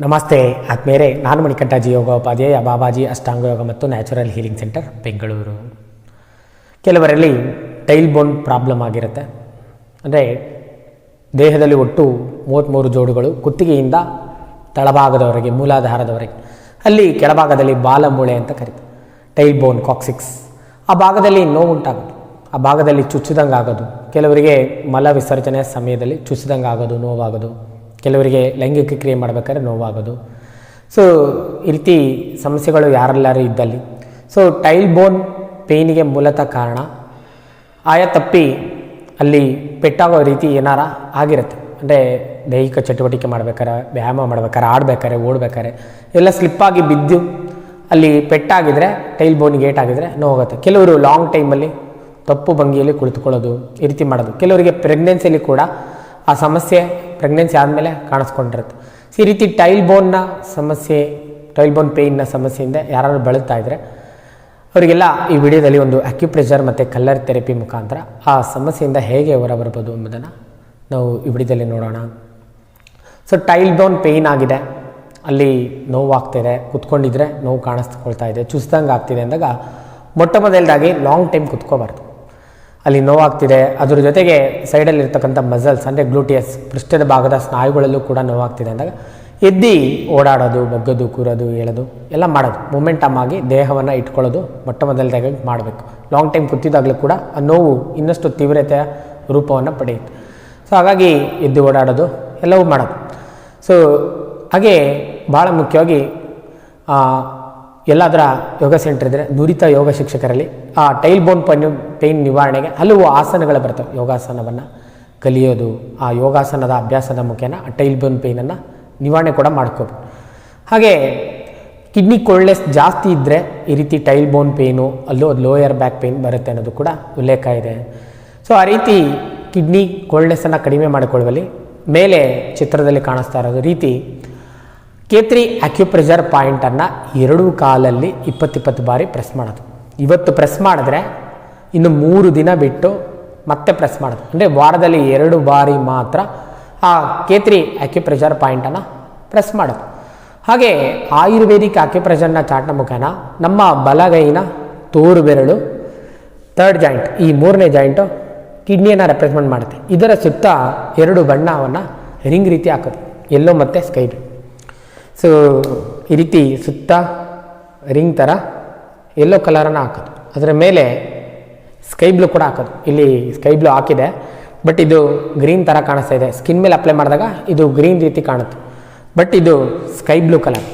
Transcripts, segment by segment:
ನಮಸ್ತೆ ಆತ್ಮೇರೆ ನಾನು ಮಣಿಕಂಠಾಜಿ, ಯೋಗೋಪಾಧ್ಯಾಯ, ಬಾಬಾಜಿ ಅಷ್ಟಾಂಗ ಯೋಗ ಮತ್ತು ನ್ಯಾಚುರಲ್ ಹೀಲಿಂಗ್ ಸೆಂಟರ್, ಬೆಂಗಳೂರು. ಕೆಲವರಲ್ಲಿ ಟೈಲ್ ಬೋನ್ ಪ್ರಾಬ್ಲಮ್ ಆಗಿರುತ್ತೆ. ಅಂದರೆ ದೇಹದಲ್ಲಿ ಒಟ್ಟು ಮೂವತ್ತ್ಮೂರು ಜೋಡುಗಳು ಕುತ್ತಿಗೆಯಿಂದ ತಳಭಾಗದವರೆಗೆ, ಮೂಲಾಧಾರದವರೆಗೆ. ಅಲ್ಲಿ ಕೆಳಭಾಗದಲ್ಲಿ ಬಾಲಮೂಳೆ ಅಂತ ಕರೀತಾರೆ. Tail bone coccyx. ಆ ಭಾಗದಲ್ಲಿ ನೋವು ಉಂಟಾಗೋದು. ಆ ಭಾಗದಲ್ಲಿ ಚುಚ್ಚಿದಂಗೆ ಆಗೋದು ಕೆಲವರಿಗೆ ಮಲ ವಿಸರ್ಜನೆ ಸಮಯದಲ್ಲಿ ಚುಚ್ಚಿದಂಗೆ ಆಗೋದು ನೋವಾಗೋದು. ಕೆಲವರಿಗೆ ಲೈಂಗಿಕ ಕ್ರಿಯೆ ಮಾಡಬೇಕಾದ್ರೆ ನೋವಾಗೋದು. ಸೊ ಈ ರೀತಿ ಸಮಸ್ಯೆಗಳು ಯಾರೆಲ್ಲರೂ ಇದ್ದಲ್ಲಿ. ಸೊ ಟೈಲ್ ಬೋನ್ ಪೇಯ್ನಿಗೆ ಮೂಲತಃ ಕಾರಣ, ಆಯ ತಪ್ಪಿ ಅಲ್ಲಿ ಪೆಟ್ಟಾಗೋ ರೀತಿ ಏನಾರ ಆಗಿರುತ್ತೆ. ಅಂದರೆ ದೈಹಿಕ ಚಟುವಟಿಕೆ ಮಾಡ್ಬೇಕಾರೆ, ವ್ಯಾಯಾಮ ಮಾಡ್ಬೇಕಾರೆ, ಆಡ್ಬೇಕಾರೆ, ಓಡ್ಬೇಕಾರೆ, ಎಲ್ಲ ಸ್ಲಿಪ್ಪಾಗಿ ಬಿದ್ದು ಅಲ್ಲಿ ಪೆಟ್ಟಾಗಿದ್ರೆ ಟೈಲ್ ಬೋನಿಗೆ ಏಟಾಗಿದ್ರೆ ನೋವಾಗುತ್ತೆ. ಕೆಲವರು ಲಾಂಗ್ ಟೈಮಲ್ಲಿ ತಪ್ಪು ಭಂಗಿಯಲ್ಲಿ ಕುಳಿತುಕೊಳ್ಳೋದು, ಈ ರೀತಿ ಮಾಡೋದು. ಕೆಲವರಿಗೆ ಪ್ರೆಗ್ನೆನ್ಸಿಯಲ್ಲಿ ಕೂಡ ಆ ಸಮಸ್ಯೆ ಪ್ರೆಗ್ನೆನ್ಸಿ ಆದಮೇಲೆ ಕಾಣಿಸ್ಕೊಂಡಿರುತ್ತೆ. ಈ ರೀತಿ ಟೈಲ್ ಬೋನ್ನ ಸಮಸ್ಯೆ ಟೈಲ್ ಬೋನ್ ಪೇಯ್ನ ಸಮಸ್ಯೆಯಿಂದ ಯಾರು ಬಳಲ್ತಾ ಇದ್ದರೆ ಅವರಿಗೆಲ್ಲ ಈ ವಿಡಿಯೋದಲ್ಲಿ ಒಂದು ಅಕ್ಯುಪ್ರೆಷರ್ ಮತ್ತು ಕಲ್ಲರ್ ಥೆರಪಿ ಮುಖಾಂತರ ಆ ಸಮಸ್ಯೆಯಿಂದ ಹೇಗೆ ಹೊರ ಬರ್ಬೋದು ಎಂಬುದನ್ನು ನಾವು ಈ ವಿಡಿಯೋದಲ್ಲಿ ನೋಡೋಣ. ಸೊ ಟೈಲ್ ಬೋನ್ ಪೇಯ್ನ್ ಆಗಿದೆ. ಅಲ್ಲಿ ನೋವಾಗ್ತಿದೆ ಕುತ್ಕೊಂಡಿದ್ರೆ ನೋವು ಕಾಣಿಸ್ಕೊಳ್ತಾ ಇದೆ. ಚುಸ್ದಂಗೆ ಆಗ್ತಿದೆ ಅಂದಾಗ ಮೊಟ್ಟ ಮೊದಲದಾಗಿ ಲಾಂಗ್ ಟೈಮ್ ಕುತ್ಕೋಬಾರ್ದು. ಅಲ್ಲಿ ನೋವಾಗ್ತಿದೆ. ಅದ್ರ ಜೊತೆಗೆ ಸೈಡಲ್ಲಿ ಇರ್ತಕ್ಕಂಥ ಮಸಲ್ಸ್ ಅಂದರೆ ಗ್ಲೂಟಿಯಸ್ ಪೃಷ್ಠದ ಭಾಗದ ಸ್ನಾಯುಗಳಲ್ಲೂ ಕೂಡ ನೋವಾಗ್ತಿದೆ ಅಂದಾಗ ಎದ್ದು ಓಡಾಡೋದು, ಬಗ್ಗದು, ಕೂರೋದು ಹೇಳೋದು ಎಲ್ಲ ಮಾಡೋದು. ಮೊಮೆಂಟಮ್ ಆಗಿ ದೇಹವನ್ನು ಇಟ್ಕೊಳ್ಳೋದು ಮೊಟ್ಟ ಮೊದಲದಾಗಿ ಮಾಡಬೇಕು. ಲಾಂಗ್ ಟೈಮ್ ಕೂತಿದ್ದಾಗಲೂ ಕೂಡ ಆ ನೋವು ಇನ್ನಷ್ಟು ತೀವ್ರತೆಯ ರೂಪವನ್ನು ಪಡೆಯುತ್ತೆ. ಸೊ ಹಾಗಾಗಿ ಎದ್ದು ಓಡಾಡೋದು ಎಲ್ಲವೂ ಮಾಡೋದು. ಸೊ ಹಾಗೆ ಭಾಳ ಮುಖ್ಯವಾಗಿ ಎಲ್ಲಾದರ ಯೋಗ ಸೆಂಟರ್ ಇದ್ದರೆ ನುರಿತ ಯೋಗ ಶಿಕ್ಷಕರಲ್ಲಿ ಆ ಟೈಲ್ ಬೋನ್ ಪನ್ ಪೇಯ್ನ್ ನಿವಾರಣೆಗೆ ಹಲವು ಆಸನಗಳು ಬರ್ತವೆ. ಯೋಗಾಸನವನ್ನು ಕಲಿಯೋದು, ಆ ಯೋಗಾಸನದ ಅಭ್ಯಾಸದ ಮುಖೇನ ಆ ಟೈಲ್ ಬೋನ್ ಪೇಯ್ನನ್ನು ನಿವಾರಣೆ ಕೂಡ ಮಾಡ್ಕೋಬೋದು. ಹಾಗೆ ಕಿಡ್ನಿ ಕೋಲ್ಡ್ನೆಸ್ ಜಾಸ್ತಿ ಇದ್ದರೆ ಈ ರೀತಿ ಟೈಲ್ ಬೋನ್ ಪೇನು ಅಲ್ಲೂ ಲೋಯರ್ ಬ್ಯಾಕ್ ಪೇನ್ ಬರುತ್ತೆ ಅನ್ನೋದು ಕೂಡ ಉಲ್ಲೇಖ ಇದೆ. ಸೊ ಆ ರೀತಿ ಕಿಡ್ನಿ ಕೋಲ್ಡ್ನೆಸ್ಸನ್ನು ಕಡಿಮೆ ಮಾಡಿಕೊಳ್ಳುವಲ್ಲಿ ಮೇಲೆ ಚಿತ್ರದಲ್ಲಿ ಕಾಣಿಸ್ತಾ ಇರೋದು ರೀತಿ ಕೇತ್ರಿ ಅಕ್ಯುಪ್ರೆಷರ್ ಪಾಯಿಂಟನ್ನು ಎರಡೂ ಕಾಲಲ್ಲಿ ಇಪ್ಪತ್ತಿಪ್ಪತ್ತು ಬಾರಿ ಪ್ರೆಸ್ ಮಾಡೋದು. ಇವತ್ತು ಪ್ರೆಸ್ ಮಾಡಿದ್ರೆ ಇನ್ನು ಮೂರು ದಿನ ಬಿಟ್ಟು ಮತ್ತೆ ಪ್ರೆಸ್ ಮಾಡೋದು. ಅಂದರೆ ವಾರದಲ್ಲಿ ಎರಡು ಬಾರಿ ಮಾತ್ರ ಆ ಕೇತ್ರಿ ಅಕ್ಯುಪ್ರೆಷರ್ ಪಾಯಿಂಟನ್ನು ಪ್ರೆಸ್ ಮಾಡೋದು. ಹಾಗೆ ಆಯುರ್ವೇದಿಕ್ ಅಕ್ಯುಪ್ರೆಷರ್ನ ಚಾಟ್ನ ಮುಖೇನ ನಮ್ಮ ಬಲಗೈನ ತೋರು ಬೆರಳು ಥರ್ಡ್ ಜಾಯಿಂಟ್ ಈ ಮೂರನೇ ಜಾಯಿಂಟು ಕಿಡ್ನಿಯನ್ನು ರೆಪ್ರೆಸೆಂಟ್ ಮಾಡುತ್ತೆ ಇದರ ಸುತ್ತ ಎರಡು ಬಣ್ಣವನ್ನು ರಿಂಗ್ ರೀತಿ ಹಾಕೋದು. ಎಲ್ಲೋ ಮತ್ತು ಸ್ಕೈ ಬ್ಲೂ ಸೊ ಈ ರೀತಿ ಸುತ್ತ, ರಿಂಗ್ ಥರ ಎಲ್ಲೋ ಕಲರನ್ನು ಹಾಕೋದು. ಅದರ ಮೇಲೆ ಸ್ಕೈ ಬ್ಲೂ ಕೂಡ ಹಾಕೋದು. ಇಲ್ಲಿ ಸ್ಕೈ ಬ್ಲೂ ಹಾಕಿದೆ. ಬಟ್ ಇದು ಗ್ರೀನ್ ಥರ ಕಾಣಿಸ್ತಾ ಇದೆ. ಸ್ಕಿನ್ ಮೇಲೆ ಅಪ್ಲೈ ಮಾಡಿದಾಗ ಇದು ಗ್ರೀನ್ ರೀತಿ ಕಾಣುತ್ತೆ. ಬಟ್ ಇದು sky blue colour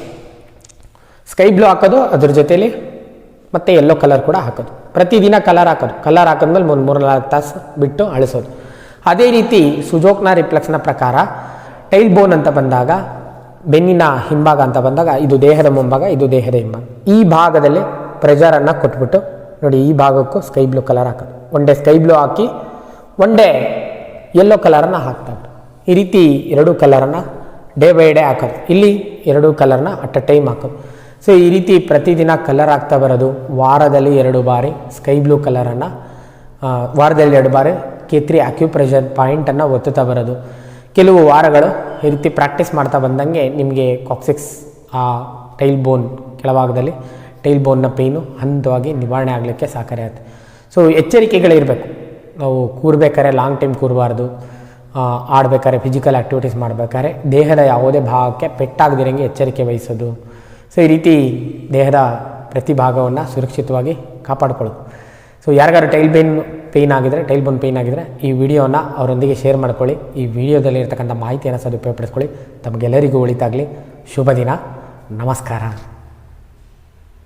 sky blue ಹಾಕೋದು, ಅದ್ರ ಜೊತೇಲಿ ಮತ್ತು ಎಲ್ಲೋ ಕಲರ್ ಕೂಡ ಹಾಕೋದು. ಪ್ರತಿದಿನ ಕಲರ್ ಹಾಕೋದು. ಕಲರ್ ಹಾಕಿದ್ಮೇಲೆ ಒಂದು ಮೂರು ನಾಲ್ಕು ತಾಸು ಬಿಟ್ಟು ಅಳಿಸೋದು. ಅದೇ ರೀತಿ ಸುಜೋಕ್ನ ರಿಫ್ಲೆಕ್ಸ್ನ ಪ್ರಕಾರ ಟೈಲ್ ಬೋನ್ ಅಂತ ಬಂದಾಗ ಬೆನ್ನಿನ ಹಿಂಭಾಗ ಅಂತ ಬಂದಾಗ ಇದು ದೇಹದ ಮುಂಭಾಗ, ಇದು ದೇಹದ ಹಿಂಭಾಗ. ಈ ಭಾಗದಲ್ಲಿ ಪ್ರೆಷರನ್ನು ಕೊಟ್ಬಿಟ್ಟು ನೋಡಿ ಈ ಭಾಗಕ್ಕೂ ಸ್ಕೈ ಬ್ಲೂ ಕಲರ್ ಹಾಕೋದು. ಒನ್ ಡೇ ಸ್ಕೈ ಬ್ಲೂ ಹಾಕಿ ಒನ್ ಡೇ ಯೆಲ್ಲೋ ಕಲರನ್ನು ಹಾಕ್ತಾರೆ ಈ ರೀತಿ ಎರಡು ಕಲರನ್ನು ಡೇ ಬೈ ಡೇ ಹಾಕೋದು. ಇಲ್ಲಿ ಎರಡು ಕಲರ್ನ ಅಟ್ ಅ ಟೈಮ್ ಹಾಕೋದು. ಸೊ ಈ ರೀತಿ ಪ್ರತಿದಿನ ಕಲರ್ ಆಗ್ತಾ ಬರೋದು ವಾರದಲ್ಲಿ ಎರಡು ಬಾರಿ ಸ್ಕೈ ಬ್ಲೂ ಕಲರನ್ನು ವಾರದಲ್ಲಿ ಎರಡು ಬಾರಿ ಕೇತ್ರಿ ಅಕ್ಯುಪ್ರೆಷರ್ ಪಾಯಿಂಟನ್ನು ಒತ್ತುತ್ತಾ ಬರೋದು. ಕೆಲವು ವಾರಗಳು ಈ ರೀತಿ ಪ್ರಾಕ್ಟೀಸ್ ಮಾಡ್ತಾ ಬಂದಂಗೆ ನಿಮಗೆ ಕಾಕ್ಸಿಕ್ಸ್ ಆ ಟೈಲ್ ಬೋನ್ ಕೆಳಭಾಗದಲ್ಲಿ ಟೈಲ್ ಬೋನ್ನ ಪೇಯ್ನು ಹಂತವಾಗಿ ನಿವಾರಣೆ ಆಗಲಿಕ್ಕೆ ಸಹಕಾರಿ ಆಗುತ್ತೆ. ಸೊ ಎಚ್ಚರಿಕೆಗಳಿರಬೇಕು. ನಾವು ಕೂರ್ಬೇಕಾದ್ರೆ ಲಾಂಗ್ ಟೈಮ್ ಕೂರಬಾರ್ದು ಆಡಬೇಕಾದ್ರೆ ಫಿಸಿಕಲ್ ಆ್ಯಕ್ಟಿವಿಟೀಸ್ ಮಾಡಬೇಕಾದ್ರೆ ದೇಹದ ಯಾವುದೇ ಭಾಗಕ್ಕೆ ಪೆಟ್ಟಾಗದಿರಂಗೆ ಎಚ್ಚರಿಕೆ ವಹಿಸೋದು. ಸೊ ಈ ರೀತಿ ದೇಹದ ಪ್ರತಿ ಭಾಗವನ್ನು ಸುರಕ್ಷಿತವಾಗಿ ಕಾಪಾಡ್ಕೊಳ್ಳೋದು. ಸೊ ಯಾರಿಗಾರು ಟೈಲ್ ಪೇನ್ ಪೇಯ್ನ್ ಆಗಿದ್ರೆ ಟೈಲ್ ಬೋನ್ ಪೇಯ್ನ್ ಆಗಿದ್ರೆ, ಈ ವಿಡಿಯೋನ ಅವರೊಂದಿಗೆ ಶೇರ್ ಮಾಡ್ಕೊಳ್ಳಿ. ಈ ವಿಡಿಯೋದಲ್ಲಿ ಇರ್ತಕ್ಕಂಥ ಮಾಹಿತಿಯನ್ನು ಸದುಪಯೋಗಪಡಿಸ್ಕೊಳ್ಳಿ. ತಮಗೆಲ್ಲರಿಗೂ ಒಳಿತಾಗಲಿ. ಶುಭ ದಿನ. ನಮಸ್ಕಾರ.